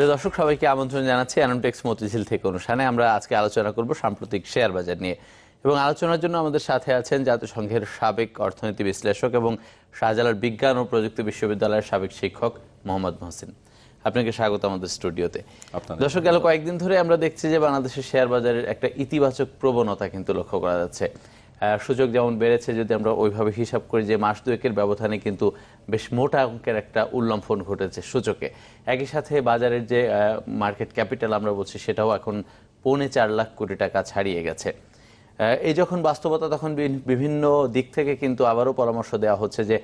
প্রিয় দর্শক সবাইকে আমন্ত্রণ জানাচ্ছি অ্যানোটেক্স মতিঝিল থেকে অনুষ্ঠানে। আমরা আজকে আলোচনা করব সাম্প্রতিক শেয়ার বাজার নিয়ে। এবং আলোচনার জন্য আমাদের সাথে আছেন জাতিসংঘের সাবেক অর্থনীতি বিশ্লেষক এবং শাহজালাল বিজ্ঞান ও প্রযুক্তি বিশ্ববিদ্যালয়ের সাবেক শিক্ষক মোহাম্মদ মহসিন। আপনাকে স্বাগত আমাদের স্টুডিওতে। দর্শক গেল কয়েকদিন ধরে আমরা দেখছি যে বাংলাদেশের শেয়ার বাজারের একটা ইতিবাচক প্রবণতা কিন্তু লক্ষ্য করা যাচ্ছে। সূচক যেমন বেড়েছে, যদি আমরা ওইভাবে হিসাব করি যে মাস দুয়েকের ব্যবধানে কিন্তু বেশ মোটা অঙ্কের একটা উল্লম্ফন ঘটেছে সূচকে। একই সাথে বাজারের যে মার্কেট ক্যাপিটাল আমরা বলছি, সেটাও এখন পৌনে চার লাখ কোটি টাকা ছাড়িয়ে গেছে। এই যখন বাস্তবতা তখন বিভিন্ন দিক থেকে কিন্তু আবারও পরামর্শ দেওয়া হচ্ছে যে,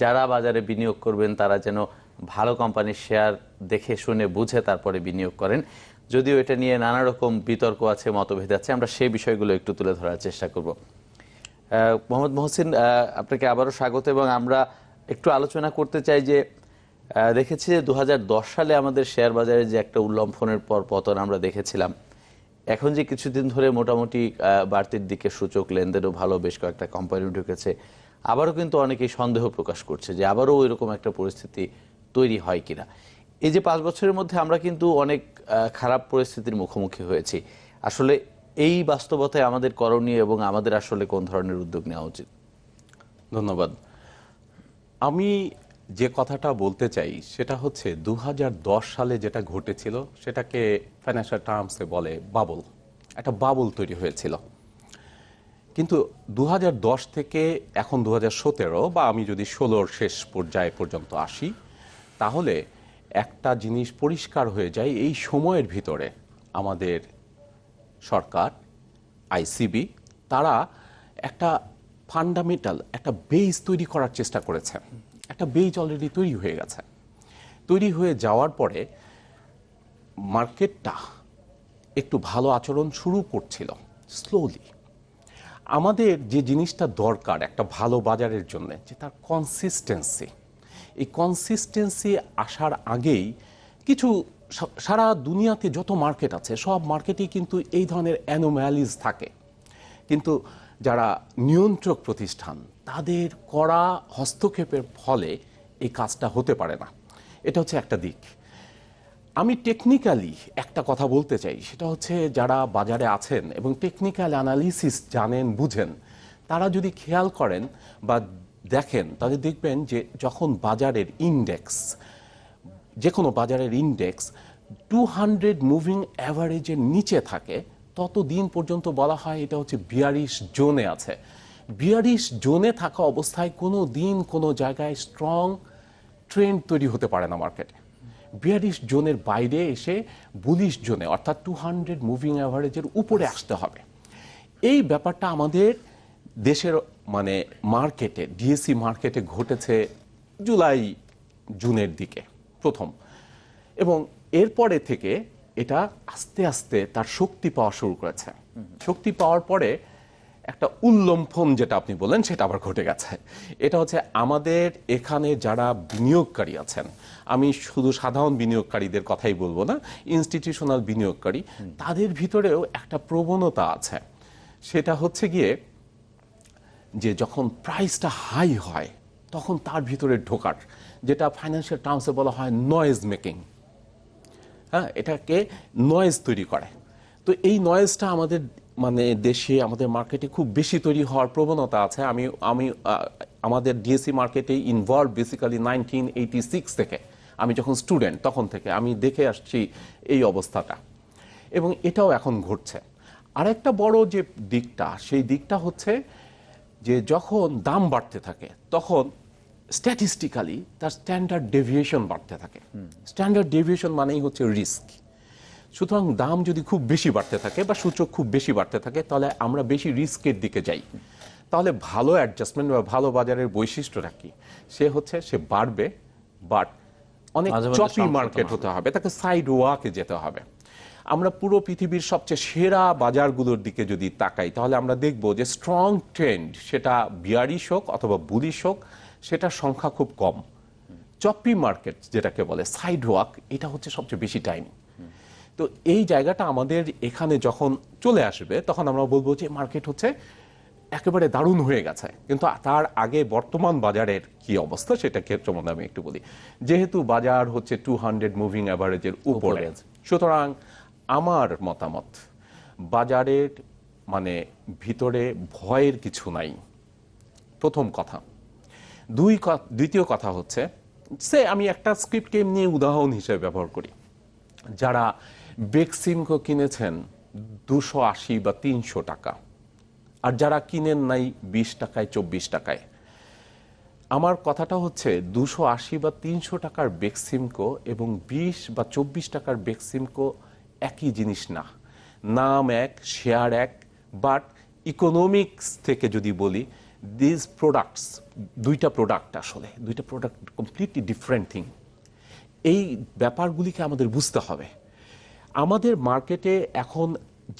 যারা বাজারে বিনিয়োগ করবেন, তারা যেন ভালো কোম্পানির শেয়ার দেখে শুনে বুঝে তারপরে বিনিয়োগ করেন। যদিও এটা নিয়ে নানা রকম বিতর্ক আছে, মতভেদ আছে, আমরা সেই বিষয়গুলো একটু তুলে ধরার চেষ্টা করব। মোহাম্মদ মহসিন আপনাকে আবারও স্বাগত এবং আমরা একটু আলোচনা করতে চাই যে দেখেছি যে দু হাজার দশ সালে আমাদের শেয়ার বাজারে যে একটা উল্লম্ফনের পর পতন আমরা দেখেছিলাম। এখন যে কিছুদিন ধরে মোটামুটি বাড়তির দিকে সূচক লেনদেনও ভালো, বেশ কয়েকটা কোম্পানি ঢুকেছে। আবারও কিন্তু অনেকেই সন্দেহ প্রকাশ করছে যে আবারও ওই রকম একটা পরিস্থিতি তৈরি হয় কিনা। এই যে পাঁচ বছরের মধ্যে আমরা কিন্তু অনেক খারাপ পরিস্থিতির মুখোমুখি হয়েছি। আসলে এই বাস্তবতায় আমাদের করণীয় এবং আমাদের আসলে কোন ধরনের উদ্যোগ নেওয়া উচিত? ধন্যবাদ। আমি যে কথাটা বলতে চাই সেটা হচ্ছে দু হাজার দশ সালে যেটা ঘটেছিল সেটাকে ফাইন্যান্সিয়াল টার্মসে বলে বাবল। একটা বাবল তৈরি হয়েছিল। কিন্তু দু হাজার দশ থেকে এখন দু হাজার সতেরো বা আমি যদি ষোলোর শেষ পর্যায়ে পর্যন্ত আসি, তাহলে একটা জিনিস পরিষ্কার হয়ে যায় এই সময়ের ভিতরে আমাদের সরকার আইসিবি তারা একটা ফান্ডামেন্টাল একটা বেজ তৈরি করার চেষ্টা করেছে। একটা বেজ অলরেডি তৈরি হয়ে গেছে। তৈরি হয়ে যাওয়ার পরে মার্কেটটা একটু ভালো আচরণ শুরু করছিল স্লোলি আমাদের যে জিনিসটা দরকার একটা ভালো বাজারের জন্য, যে তার কনসিস্টেন্সি এই কনসিস্টেন্সি আসার আগেই কিছু সারা দুনিয়াতে যত মার্কেট আছে, সব মার্কেটেই কিন্তু এই ধরনের অ্যানোম্যালিজ থাকে। কিন্তু যারা নিয়ন্ত্রক প্রতিষ্ঠান, তাদের কড়া হস্তক্ষেপের ফলে এই কাজটা হতে পারে না। এটা হচ্ছে একটা দিক। আমি টেকনিক্যালি একটা কথা বলতে চাই, সেটা হচ্ছে যারা বাজারে আছেন এবং টেকনিক্যাল অ্যানালিসিস জানেন, বুঝেন, তারা যদি খেয়াল করেন বা দেখেন তাদের দেখবেন যে যখন বাজারের ইন্ডেক্স যে কোনো বাজারের ইন্ডেক্স টু হান্ড্রেড মুভিং অ্যাভারেজের নিচে থাকে তত দিন পর্যন্ত বলা হয় এটা হচ্ছে বিয়ারিশ জোনে আছে। বিয়ারিশ জোনে থাকা অবস্থায় কোনো দিন কোনো জায়গায় স্ট্রং ট্রেন্ড তৈরি হতে পারে না মার্কেটে বিয়ারিশ জোনের বাইরে এসে বুলিশ জোনে অর্থাৎ টু হান্ড্রেড মুভিং অ্যাভারেজের উপরে আসতে হবে। এই ব্যাপারটা আমাদের দেশের মানে মার্কেটে ডিএসসি মার্কেটে ঘটেছে জুলাই জুনের দিকে। প্রথম। এবং এরপরে থেকে এটা আস্তে আস্তে তার শক্তি পাওয়া শুরু করেছে। শক্তি পাওয়ার পরে একটা উল্লম্ফন যেটা আপনি বলেন সেটা আবার ঘটে গেছে। এটা হচ্ছে আমাদের এখানে যারা বিনিয়োগকারী আছেন, আমি শুধু সাধারণ বিনিয়োগকারীদের কথাই বলব না ইনস্টিটিউশনাল বিনিয়োগকারী, তাদের ভিতরেও একটা প্রবণতা আছে। সেটা হচ্ছে গিয়ে যে যখন প্রাইসটা হাই হয়, তখন তার ভিতরে ঢোকার যেটা ফাইন্যান্সিয়াল টার্মসে বলা হয় নয়েজ মেকিং হ্যাঁ এটাকে নয়েজ তৈরি করে। তো এই নয়েজটা আমাদের মানে দেশে, আমাদের মার্কেটে খুব বেশি তৈরি হওয়ার প্রবণতা আছে। আমি আমি আমাদের ডিএসসি মার্কেটে involve basically nineteen eighty six থেকে। আমি যখন স্টুডেন্ট তখন থেকে আমি দেখে আসছি এই অবস্থাটা। এবং এটাও এখন ঘটছে। আরেকটা বড় যে দিকটা, সেই দিকটা হচ্ছে যে যখন দাম বাড়তে থাকে, তখন স্ট্যাটিস্টিক্যালি তার স্ট্যান্ডার্ড ডেভিয়েশন বাড়তে থাকে। স্ট্যান্ডার্ড ডেভিয়েশন মানেই হচ্ছে রিস্ক সুতরাং দাম যদি খুব বেশি বাড়তে থাকে বা সূচক খুব বেশি বাড়তে থাকে তাহলে আমরা বেশি রিস্কের দিকে যাই। তাহলে ভালো অ্যাডজাস্টমেন্ট বা ভালো বাজারের বৈশিষ্ট্যটা কি? সে হচ্ছে সে বাড়বে বাট অনেক চপি মার্কেট হতে হবে তাকে সাইড ওয়াকে যেতে হবে। আমরা পুরো পৃথিবীর সবচেয়ে সেরা বাজারগুলোর দিকে যদি তাকাই তাহলে আমরা দেখব যে স্ট্রং ট্রেন্ড সেটা বিয়ারিশ হোক অথবা বুলিশ হোক সেটার সংখ্যা খুব কম। চপ্পি মার্কেট যেটাকে বলে সাইড ওয়াক এটা হচ্ছে সবচেয়ে বেশি টাইম তো এই জায়গাটা আমাদের এখানে যখন চলে আসবে তখন আমরা বলব যে মার্কেট হচ্ছে একেবারে দারুণ হয়ে গেছে। কিন্তু তার আগে বর্তমান বাজারের কি অবস্থা সেটা ক্ষেত্র মধ্যে আমি একটু বলি। যেহেতু বাজার হচ্ছে টু হান্ড্রেড মুভিং অ্যাভারেজের উপরে। সুতরাং আমার মতামত বাজারের মানে ভিতরে ভয়ের কিছু নাই। প্রথম কথা দুই দ্বিতীয় কথা হচ্ছে সে আমি একটা স্ক্রিপ্ট গেম নিয়ে উদাহরণ হিসেবে ব্যবহার করি। যারা বেক্সিমকো কিনেছেন দুশো আশি বা তিনশো টাকা আর যারা কিনেন নাই বিশ টাকায়, চব্বিশ টাকায়। আমার কথাটা হচ্ছে দুশো আশি বা তিনশো টাকার বেক্সিমকো এবং বিশ বা চব্বিশ টাকার বেক্সিমকো একই জিনিস না। নাম এক শেয়ার এক বাট ইকোনমিক্স থেকে যদি বলি দিস প্রোডাক্টস দুইটা প্রোডাক্ট আসলে, দুইটা প্রোডাক্ট কমপ্লিটলি ডিফারেন্ট থিং এই ব্যাপারগুলিকে আমাদের বুঝতে হবে। আমাদের মার্কেটে এখন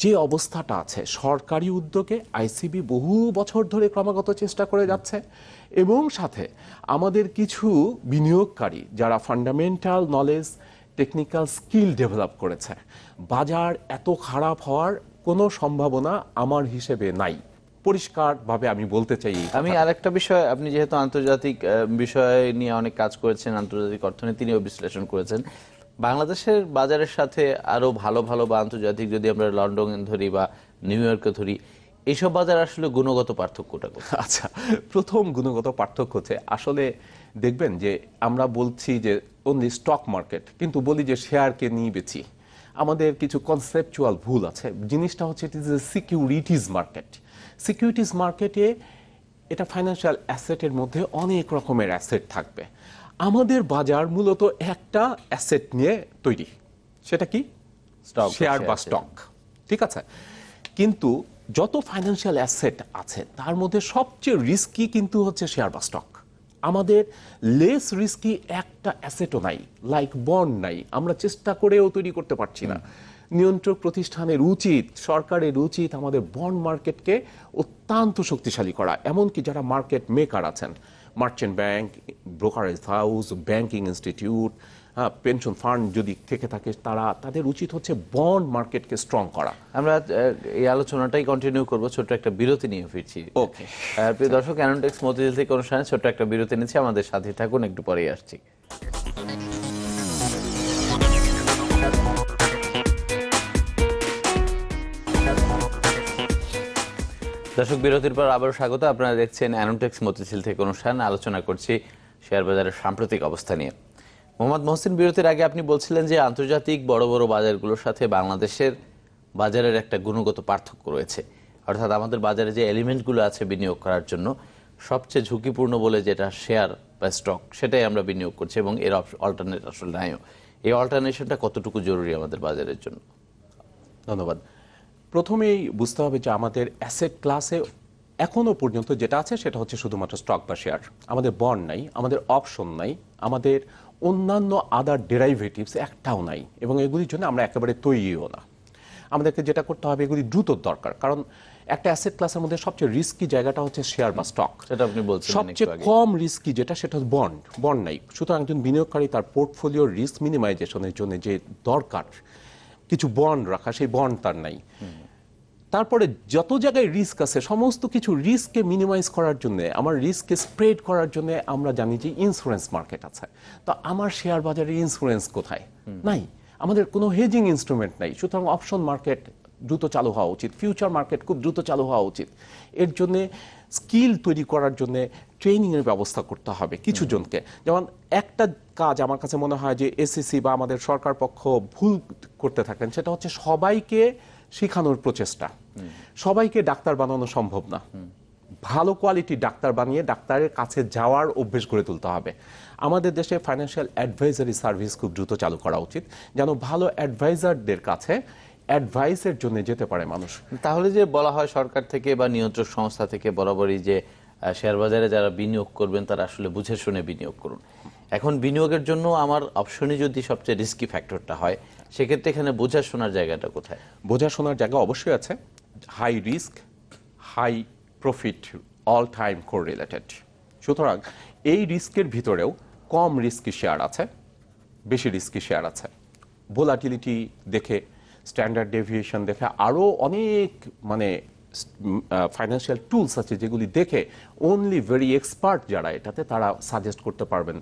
যে অবস্থাটা আছে, সরকারি উদ্যোগে আইসিবি বহু বছর ধরে ক্রমাগত চেষ্টা করে যাচ্ছে এবং সাথে আমাদের কিছু বিনিয়োগকারী যারা fundamental knowledge technical skill develop করেছে, বাজার এত খারাপ হওয়ার কোনো সম্ভাবনা আমার হিসেবে নাই। পরিষ্কারভাবে আমি বলতে চাই আমি। আরেকটা বিষয় আপনি যেহেতু আন্তর্জাতিক বিষয় নিয়ে অনেক কাজ করেছেন আন্তর্জাতিক অর্থনীতি নিয়েও বিশ্লেষণ করেছেন বাংলাদেশের বাজারের সাথে আরও ভালো ভালো বা আন্তর্জাতিক যদি আমরা লন্ডন ধরি বা নিউ ইয়র্কে ধরি এইসব বাজার আসলে গুণগত পার্থক্যটা? আচ্ছা প্রথম গুণগত পার্থক্য হচ্ছে আসলে দেখবেন যে আমরা বলছি যে অনলি স্টক মার্কেট কিন্তু বলি যে শেয়ারকে নিয়ে বেচি আমাদের কিছু কনসেপচুয়াল ভুল আছে। জিনিসটা হচ্ছে it is a securities market securities মার্কেটে এটা ফাইন্যান্সিয়াল অ্যাসেটের মধ্যে অনেক রকমের অ্যাসেট থাকবে। আমাদের বাজার মূলত একটা অ্যাসেট নিয়ে তৈরি। সেটা কি? শেয়ার বা স্টক ঠিক আছে? কিন্তু যত ফাইন্যান্সিয়াল অ্যাসেট আছে তার মধ্যে সবচেয়ে রিস্কি কিন্তু হচ্ছে শেয়ার বা স্টক আমাদের লেস রিস্কি একটা অ্যাসেটও নাই লাইক বন্ড নাই। আমরা চেষ্টা করেও তৈরি করতে পারছি না। নিয়ন্ত্রক প্রতিষ্ঠানের উচিত সরকারের উচিত আমাদের বন্ড মার্কেটকে অত্যন্ত শক্তিশালী করা। এমনকি যারা মার্কেট মেকার আছেন merchant bank brokerage house banking institute pension fund যদি থেকে থাকে তারা তাদের উচিত হচ্ছে বন্ড মার্কেটকে স্ট্রং করা। আমরা এই আলোচনাটাই কন্টিনিউ করব ছোট্ট একটা বিরতি নিয়ে ফিরছি। ওকে প্রিয় দর্শক অ্যানোটেক্স মতিঝিল থেকে অনুষ্ঠানে ছোট্ট একটা বিরতি নিচ্ছি আমাদের সাথে থাকুন একটু পরেই আসছি। দর্শক বিরতির পর আবারও স্বাগত। আপনারা দেখছেন অ্যানোটেক্স মতিঝিল থেকে অনুষ্ঠান আলোচনা করছি শেয়ার বাজারের সাম্প্রতিক অবস্থা নিয়ে। মোহাম্মদ মহসিন বিরতির আগে আপনি বলছিলেন যে আন্তর্জাতিক বড় বড় বাজারগুলোর সাথে বাংলাদেশের বাজারের একটা গুণগত পার্থক্য রয়েছে। অর্থাৎ আমাদের বাজারে যে এলিমেন্টগুলো আছে বিনিয়োগ করার জন্য, সবচেয়ে ঝুঁকিপূর্ণ বলে যেটা শেয়ার বা স্টক, সেটাই আমরা বিনিয়োগ করছি এবং এর অল্টারনেট আসলে নাইও এই অল্টারনেশনটা কতটুকু জরুরি আমাদের বাজারের জন্য? ধন্যবাদ। প্রথমেই বুঝতে হবে যে আমাদের অ্যাসেট ক্লাসে এখনও পর্যন্ত যেটা আছে সেটা হচ্ছে শুধুমাত্র স্টক বা শেয়ার আমাদের বন্ড নাই, আমাদের অপশন নাই, আমাদের অন্যান্য আদার ডেরাইভেটিভস একটাও নাই এবং এগুলির জন্য আমরা একেবারে তৈরিও না। আমাদেরকে যেটা করতে হবে এগুলি দ্রুত দরকার কারণ একটা অ্যাসেট ক্লাসের মধ্যে সবচেয়ে রিস্কি জায়গাটা হচ্ছে শেয়ার বা স্টক সেটা আপনি বলছিলেন একটু সবচেয়ে কম রিস্কি যেটা সেটা হচ্ছে বন্ড বন্ড নাই। সুতরাং একজন বিনিয়োগকারী তার পোর্টফোলিও রিস্ক মিনিমাইজেশনের জন্য যে দরকার কিছু বন্ড রাখা সেই বন্ড তার নাই। তারপরে যত জায়গায় রিস্ক আছে সমস্ত কিছু রিস্ককে মিনিমাইজ করার জন্য আমার রিস্ককে স্প্রেড করার জন্য আমরা জানি যে ইন্স্যুরেন্স মার্কেট আছে। তো আমার শেয়ার বাজারে ইন্স্যুরেন্স কোথায়? নাই। আমাদের কোনো হেজিং ইনস্ট্রুমেন্ট নাই। সুতরাং অপশন মার্কেট দ্রুত চালু হওয়া উচিত। ফিউচার মার্কেট খুব দ্রুত চালু হওয়া উচিত। এর জন্য স্কিল তৈরি করার জন্য ট্রেনিংয়ের ব্যবস্থা করতে হবে কিছু জনকে। যেমন একটা কাজ আমার কাছে মনে হয় যে এসএসসি বা আমাদের সরকার পক্ষ ভুল করতে থাকেন সেটা হচ্ছে সবাইকে শেখানোর প্রচেষ্টা। সবাইকে ডাক্তার বানানো সম্ভব না। ভালো কোয়ালিটি ডাক্তার বানিয়ে ডাক্তারের কাছে যাওয়ার অভ্যেস গড়ে তুলতে হবে। আমাদের দেশে ফাইন্যান্সিয়াল অ্যাডভাইজারি সার্ভিস খুব দ্রুত চালু করা উচিত, যেন ভালো অ্যাডভাইজারদের কাছে অ্যাডভাইসের জন্য যেতে পারে মানুষ। তাহলে যে বলা হয় সরকার থেকে বা নিয়ন্ত্রক সংস্থা থেকে বরাবরই যে শেয়ার বাজারে যারা বিনিয়োগ করবেন, তারা আসলে বুঝে শুনে বিনিয়োগ করুন। এখন বিনিয়োগের জন্য আমার অপশনই যদি সবচেয়ে রিস্কি ফ্যাক্টরটা হয় সেক্ষেত্রে এখানে বোঝা শোনার জায়গাটা কোথায়? বোঝাশোনার জায়গা অবশ্যই আছে। High risk high profit all time core related সুতরাং এই রিস্কের ভিতরেও কম রিস্কি শেয়ার আছে, বেশি রিস্কি শেয়ার আছে। ভোলাটিলিটি দেখে স্ট্যান্ডার্ড ডেভিয়েশন দেখে আরও অনেক মানে ফাইন্যান্সিয়াল টুলস আছে যেগুলি দেখে অনলি ভেরি এক্সপার্ট যারা এটাতে তারা সাজেস্ট করতে পারবেন।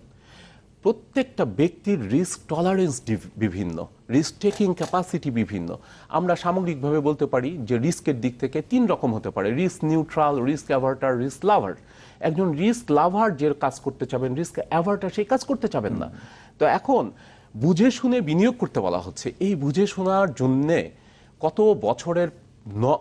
প্রত্যেকটা ব্যক্তির রিস্ক টলারেন্স বিভিন্ন রিস্ক টেকিং ক্যাপাসিটি বিভিন্ন। আমরা সামগ্রিকভাবে বলতে পারি যে রিস্কের দিক থেকে তিন রকম হতে পারে risk neutral risk averter risk lover একজন রিস্ক লাভার যে কাজ করতে চাবেন রিস্ক অ্যাভার্টার সেই কাজ করতে চাবেন না। তো এখন বুঝে শুনে বিনিয়োগ করতে বলা হচ্ছে। এই বুঝে শোনার জন্যে কত বছরের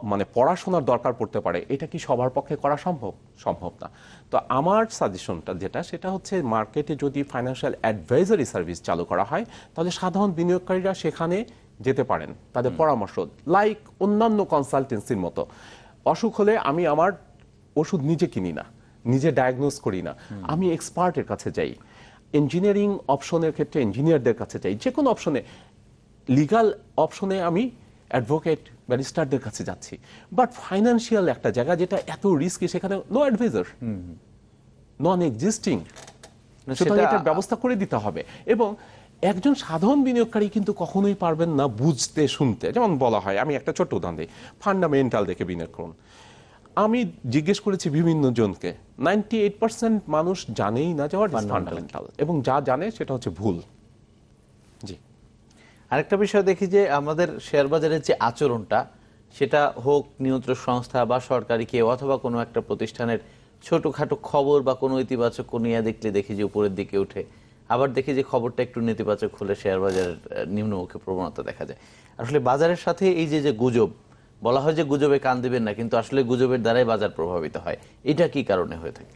মানে পড়াশোনার দরকার পড়তে পারে এটা কি সবার পক্ষে করা সম্ভব? সম্ভব না। তো আমার সাজেশনটা যেটা সেটা হচ্ছে মার্কেটে যদি ফাইন্যান্সিয়াল অ্যাডভাইজারি সার্ভিস চালু করা হয় তাহলে সাধারণ বিনিয়োগকারীরা সেখানে যেতে পারেন। তাদের পরামর্শ লাইক অন্যান্য কনসালটেন্সির মতো। অসুখ হলে আমি আমার ওষুধ নিজে কিনি না নিজে ডায়াগনোজ করি না। আমি এক্সপার্টের কাছে যাই ইঞ্জিনিয়ারিং অপশনের ক্ষেত্রে ইঞ্জিনিয়ারদের কাছে যাই যে কোনো অপশনে লিগাল অপশনে আমি অ্যাডভোকেট ব্যারিস্টারদের কাছে যাচ্ছি। বাট ফাইন্যান্সিয়াল একটা জায়গা যেটা এত রিস্কি সেখানে নো অ্যাডভাইজার নন এক্সিস্টিং সুতরাং সেটা- এটার ব্যবস্থা করে দিতে হবে। এবং একজন সাধারণ বিনিয়োগকারী কিন্তু কখনোই পারবেন না বুঝতে শুনতে। যেমন বলা হয় আমি একটা ছোট্ট উদাহরণ দিই। ফান্ডামেন্টাল দেখে বিনিয়োগ করুন। আমি জিজ্ঞেস করেছি বিভিন্ন জনকে নাইনটি এইট পার্সেন্ট মানুষ জানেই না যে ফান্ডামেন্টাল এবং যা জানে সেটা হচ্ছে ভুল। জি। আরেকটা বিষয় দেখি যে আমাদের শেয়ার বাজারের যে আচরণটা, সেটা হোক নিয়ন্ত্রক সংস্থা বা সরকারি কেউ অথবা কোনো একটা প্রতিষ্ঠানের ছোটোখাটো খবর বা কোনো ইতিবাচক কোনো ইয়া দেখলে দেখি যে উপরের দিকে উঠে। আবার দেখি যে খবরটা একটু নেতিবাচক হলে শেয়ার বাজারের নিম্নমুখী প্রবণতা দেখা যায়। আসলে বাজারের সাথে এই যে যে গুজব, বলা হয় যে গুজবে কান দিবেন না, কিন্তু আসলে গুজবের দ্বারাই বাজার প্রভাবিত হয়। এটা কি কারণে হয়ে থাকে?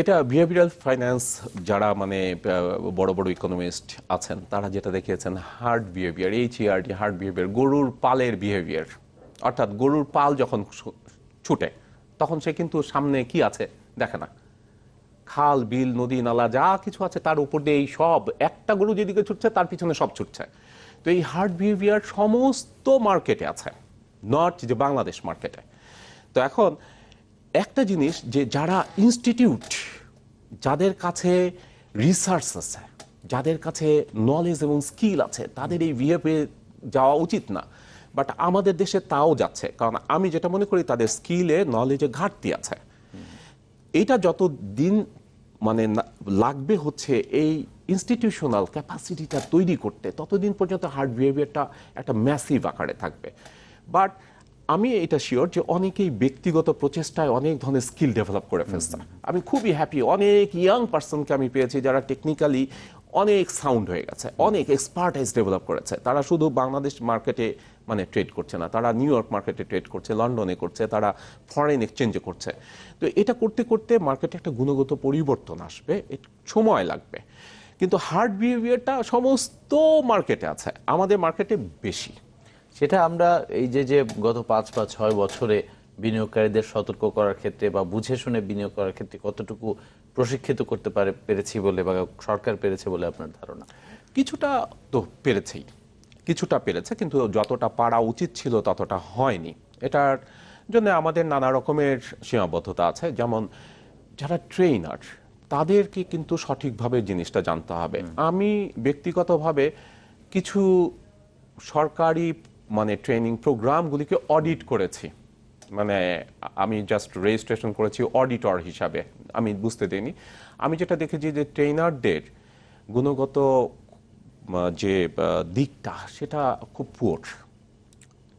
এটা বিহেভিয়ারাল ফাইন্যান্স যারা মানে বড় বড় ইকোনমিস্ট আছেন, তারা যেটা দেখিয়েছেন herd behaviour H ERT herd behaviour গরুর পালের বিহেভিয়ার অর্থাৎ গরুর পাল যখন ছুটে, তখন সে কিন্তু সামনে কি আছে? দেখে না। খাল, বিল, নদী, নালা, যা কিছু আছে, তার উপর দিয়ে এই সব, একটা গরু যেদিকে ছুটছে, তার পিছনে সব ছুটছে। তো এই হার্ড বিহেভিয়ার সমস্ত মার্কেটে আছে নট যে বাংলাদেশ মার্কেটে তো এখন একটা জিনিস যে যারা ইনস্টিটিউট যাদের কাছে রিসার্চ আছে, যাদের কাছে নলেজ এবং স্কিল আছে, তাদের এই বিহেভে যাওয়া উচিত না। বাট আমাদের দেশে তাও যাচ্ছে, কারণ আমি যেটা মনে করি তাদের স্কিলে নলেজে ঘাটতি আছে। এটা যত দিন মানে লাগবে হচ্ছে এই ইনস্টিটিউশনাল ক্যাপাসিটিটা তৈরি করতে, ততদিন পর্যন্ত হার্ড বিহেভিয়ারটা একটা ম্যাসিভ আকারে থাকবে। বাট আমি এটা শিওর যে অনেকেই ব্যক্তিগত প্রচেষ্টায় অনেক ধরনের স্কিল ডেভেলপ করে ফেলছে। আমি খুবই হ্যাপি অনেক ইয়াং পার্সনকে আমি পেয়েছি যারা টেকনিক্যালি অনেক সাউন্ড হয়ে গেছে অনেক এক্সপার্টাইজ ডেভেলপ করেছে। তারা শুধু বাংলাদেশ মার্কেটে মানে ট্রেড করছে না তারা নিউ ইয়র্ক মার্কেটে ট্রেড করছে লন্ডনে করছে তারা ফরেন এক্সচেঞ্জে করছে। তো এটা করতে করতে মার্কেটে একটা গুণগত পরিবর্তন আসবে সময় লাগবে। কিন্তু হার্ড বিহেভিয়ারটা সমস্ত মার্কেটে আছে আমাদের মার্কেটে বেশি। সেটা আমরা এই যে যে গত পাঁচ বা ছয় বছরে বিনিয়োগকারীদের সতর্ক করার ক্ষেত্রে বা বুঝে শুনে বিনিয়োগ করার ক্ষেত্রে কতটুকু প্রশিক্ষিত করতে পারে পেরেছি বলে বা সরকার পেরেছে বলে আপনার ধারণা? কিছুটা তো পেরেছেই কিছুটা পেরেছে কিন্তু যতটা পারা উচিত ছিল ততটা হয়নি। এটার জন্য আমাদের নানা রকমের সীমাবদ্ধতা আছে যেমন যারা ট্রেনার তাদেরকে কিন্তু সঠিকভাবে জিনিসটা জানতে হবে। আমি ব্যক্তিগতভাবে কিছু সরকারি মানে ট্রেনিং প্রোগ্রামগুলিকে অডিট করেছি। মানে আমি জাস্ট রেজিস্ট্রেশন করেছি অডিটর হিসাবে। আমি বুঝতে দিইনি। আমি যেটা দেখেছি যে ট্রেনারদের গুণগত যে দিকটা সেটা খুব পুয়ার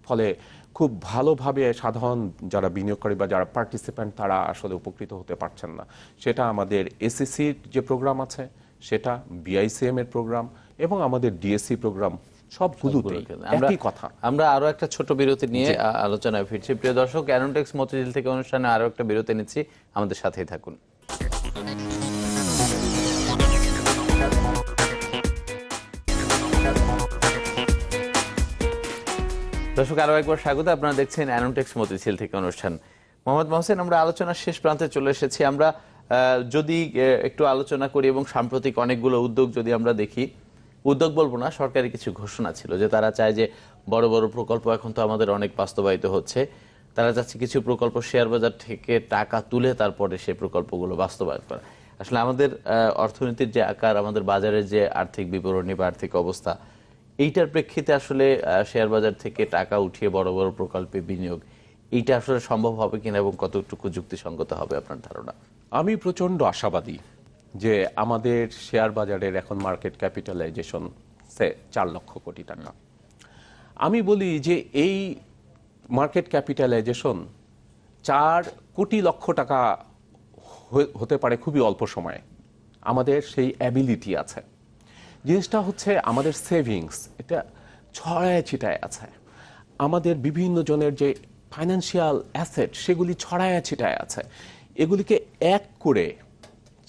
ফলে খুব ভালোভাবে সাধারণ যারা বিনিয়োগকারী বা যারা পার্টিসিপ্যান্ট তারা আসলে উপকৃত হতে পারছেন না। সেটা আমাদের এসএসসির যে প্রোগ্রাম আছে, সেটা বিআইসিএম এর প্রোগ্রাম এবং আমাদের ডিএসসি প্রোগ্রাম আমরা একই কথা। আমরা আরও একটা ছোট বিরতি নিয়ে আলোচনায় ফিরছি। প্রিয় দর্শক অ্যারোনটেক্স মতিঝিল থেকে অনুষ্ঠানে আরও একটা বিরতি নিচ্ছি। আমাদের সাথেই থাকুন। দর্শক একবার স্বাগত। আপনারা দেখছেন অ্যানোটেক্স মতিঝিল থেকে অনুষ্ঠান। মোহাম্মদ মহসেন আমরা আলোচনার শেষ প্রান্তে চলে এসেছি। আমরা আহ, যদি একটু আলোচনা করি এবং সাম্প্রতিক অনেকগুলো উদ্যোগ যদি আমরা দেখি উদ্যোগ বলব না, সরকারি কিছু ঘোষণা ছিল যে তারা চায় যে বড় বড় প্রকল্প এখন তো আমাদের অনেক বাস্তবায়িত হচ্ছে। তারা চাচ্ছে কিছু প্রকল্প শেয়ার বাজার থেকে টাকা তুলে তারপরে সেই প্রকল্পগুলো বাস্তবায়ন করা। আসলে আমাদের অর্থনীতির যে আকার, আমাদের বাজারের যে আর্থিক বিবরণী বা আর্থিক অবস্থা, এইটার প্রেক্ষিতে আসলে শেয়ার বাজার থেকে টাকা উঠিয়ে বড় বড় প্রকল্পে বিনিয়োগ, এইটা আসলে সম্ভব হবে কিনা এবং কতটুকু যুক্তিসঙ্গত হবে আপনার ধারণা? আমি প্রচণ্ড আশাবাদী যে আমাদের শেয়ার বাজারের এখন মার্কেট ক্যাপিটালাইজেশন সে চার লক্ষ কোটি টাকা। আমি বলি যে এই মার্কেট ক্যাপিটালাইজেশন চার কোটি লক্ষ টাকা হতে পারে খুবই অল্প সময়ে। আমাদের সেই অ্যাবিলিটি আছে। জিনিসটা হচ্ছে আমাদের সেভিংস এটা ছড়ায় ছিটায় আছে। আমাদের বিভিন্ন জনের যে ফাইন্যান্সিয়াল অ্যাসেট সেগুলি ছড়ায় ছিটায় আছে। এগুলিকে এক করে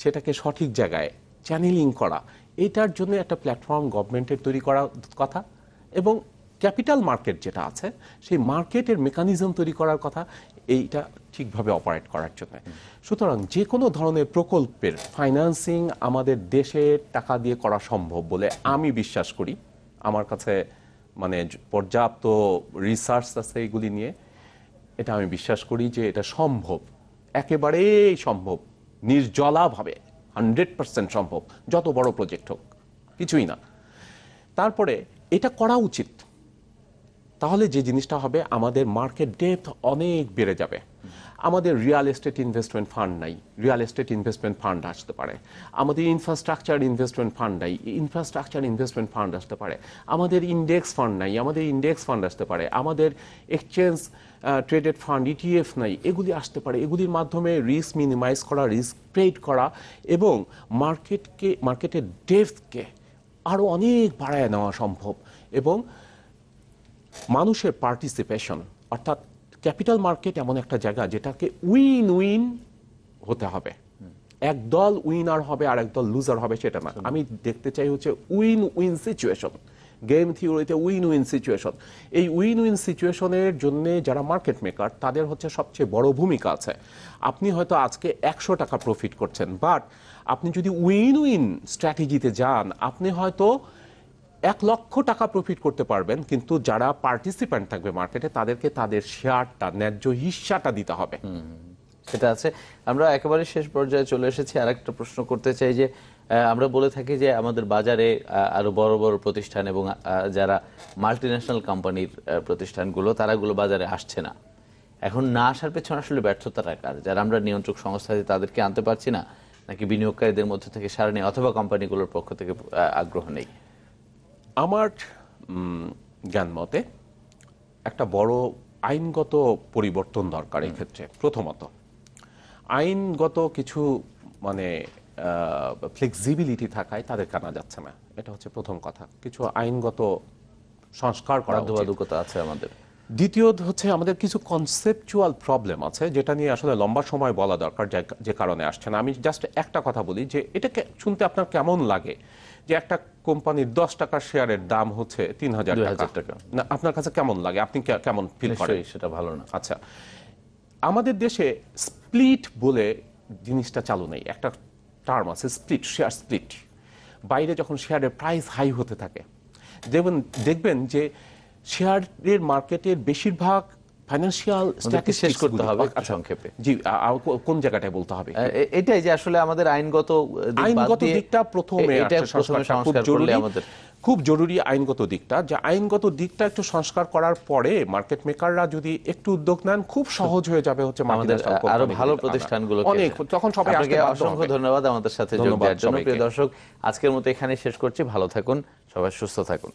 সেটাকে সঠিক জায়গায় চ্যানেলিং করা। এটার জন্য একটা প্ল্যাটফর্ম গভর্নমেন্টের তৈরি করা কথা এবং ক্যাপিটাল মার্কেট যেটা আছে, সেই মার্কেটের মেকানিজম তৈরি করার কথা, এইটা ঠিকভাবে অপারেট করার জন্য। সুতরাং যে কোনো ধরনের প্রকল্পের ফাইন্যান্সিং আমাদের দেশের টাকা দিয়ে করা সম্ভব বলে আমি বিশ্বাস করি। আমার কাছে মানে পর্যাপ্ত রিসার্চ আছে এগুলি নিয়ে। এটা আমি বিশ্বাস করি যে এটা সম্ভব। একেবারেই সম্ভব। নির্জলাভাবে হান্ড্রেড পার্সেন্ট সম্ভব, যত বড় প্রজেক্ট হোক। কিছুই না। তারপরে এটা করা উচিত। তাহলে যে জিনিসটা হবে, আমাদের মার্কেট ডেপথ অনেক বেড়ে যাবে। আমাদের রিয়েল এস্টেট ইনভেস্টমেন্ট ফান্ড নাই। রিয়েল এস্টেট ইনভেস্টমেন্ট ফান্ড আসতে পারে। আমাদের ইনফ্রাস্ট্রাকচার ইনভেস্টমেন্ট ফান্ড নাই। ইনফ্রাস্ট্রাকচার ইনভেস্টমেন্ট ফান্ড আসতে পারে। আমাদের ইন্ডেক্স ফান্ড নাই। আমাদের ইন্ডেক্স ফান্ড আসতে পারে। আমাদের এক্সচেঞ্জ ট্রেডেড ফান্ড ইটিএফ নাই। এগুলি আসতে পারে। এগুলির মাধ্যমে রিস্ক মিনিমাইজ করা রিস্ক প্রেড করা এবং মার্কেটকে মার্কেটের ডেপথকে আরও অনেক বাড়ায় নেওয়া সম্ভব এবং মানুষের পার্টিসিপেশন অর্থাৎ ক্যাপিটাল মার্কেট এমন একটা জায়গা যেটাকে উইন উইন হতে হবে। এক দল উইনার হবে আর এক দল লুজার হবে সেটা না। আমি দেখতে চাই হচ্ছে উইন উইন সিচুয়েশন। গেম থিওরিতে উইন উইন সিচুয়েশন। এই উইন উইন সিচুয়েশনের জন্য যারা মার্কেট মেকার তাদের হচ্ছে সবচেয়ে বড় ভূমিকা আছে। আপনি হয়তো আজকে একশো টাকা প্রফিট করছেন বাট আপনি যদি উইন উইন স্ট্র্যাটেজিতে যান আপনি হয়তো এক লক্ষ টাকা প্রফিট করতে পারবেন, কিন্তু যারা পার্টিসিপ্যান্ট থাকবে মার্কেটে তাদেরকে তাদের শেয়ারটা ন্যায্য হিস্সাটা দিতে হবে। সেটা আছে। আমরা একেবারে শেষ পর্যায়ে চলে এসেছি। আর একটা প্রশ্ন করতে চাই যে আমরা বলে থাকি যে, আমাদের বাজারে আরও বড় বড় প্রতিষ্ঠান এবং যারা মাল্টিন্যাশনাল কোম্পানির প্রতিষ্ঠানগুলো, তারাগুলো বাজারে আসছে না। এখন না আসার পেছনে আসলে ব্যর্থতাটা কার যারা আমরা নিয়ন্ত্রক সংস্থা আছে, তাদেরকে আনতে পারছি না, নাকি বিনিয়োগকারীদের মধ্যে থেকে সারা নেই, অথবা কোম্পানিগুলোর পক্ষ থেকে আগ্রহ নেই। আমার জ্ঞান মতে একটা বড় আইনগত পরিবর্তন দরকার ক্ষেত্রে প্রথমত। আইনগত কিছু মানে ফ্লেক্সিবিলিটি থাকায় তাদের কানা যাচ্ছে না। এটা হচ্ছে প্রথম কথা। কিছু আইনগত সংস্কার করা বাধ্যবাধকতা আছে আমাদের। দ্বিতীয়ত হচ্ছে আমাদের কিছু কনসেপচুয়াল প্রবলেম আছে যেটা নিয়ে আসলে লম্বা সময় বলা দরকার যে- কারণে আসছে না। আমি জাস্ট একটা কথা বলি যে এটাকে শুনতে আপনার কেমন লাগে? যে একটা কোম্পানির দশ টাকার শেয়ারের দাম হচ্ছে তিন হাজার 2000 টাকা। না আপনার কাছে কেমন লাগে? আপনি কেমন ফিল করেন? সেটা ভালো না। আচ্ছা। আমাদের দেশে স্প্লিট বলে জিনিসটা চালু নেই। একটা টার্ম আছে স্প্লিট শেয়ার স্প্লিট বাইরে যখন শেয়ারের প্রাইস হাই হতে থাকে দেখবেন দেখবেন যে শেয়ারের মার্কেটের বেশিরভাগ ফাইন্যান্সিয়াল শেষ করতে হবে। সংক্ষেপে। জি আ- আ- কোন জায়গাটায় বলতে হবে? এটাই যে আসলে আমাদের আইনগত আইনগত দিকটা প্রথমে খুব জরুরি। আমাদের খুব জরুরি আইনগত দিকটা। যে আইনগত দিকটা একটু সংস্কার করার পরে মার্কেট মেকাররা যদি একটু উদ্যোগ নেন খুব সহজ হয়ে যাবে হচ্ছে আমাদের আরও ভালো। প্রতিষ্ঠানগুলো অনেক তখন সবাই অসংখ্য ধন্যবাদ আমাদের সাথে যোগ দেওয়ার জন্য। প্রিয় দর্শক আজকের মতো এখানে শেষ করছি। ভালো থাকুন সবাই সুস্থ থাকুন।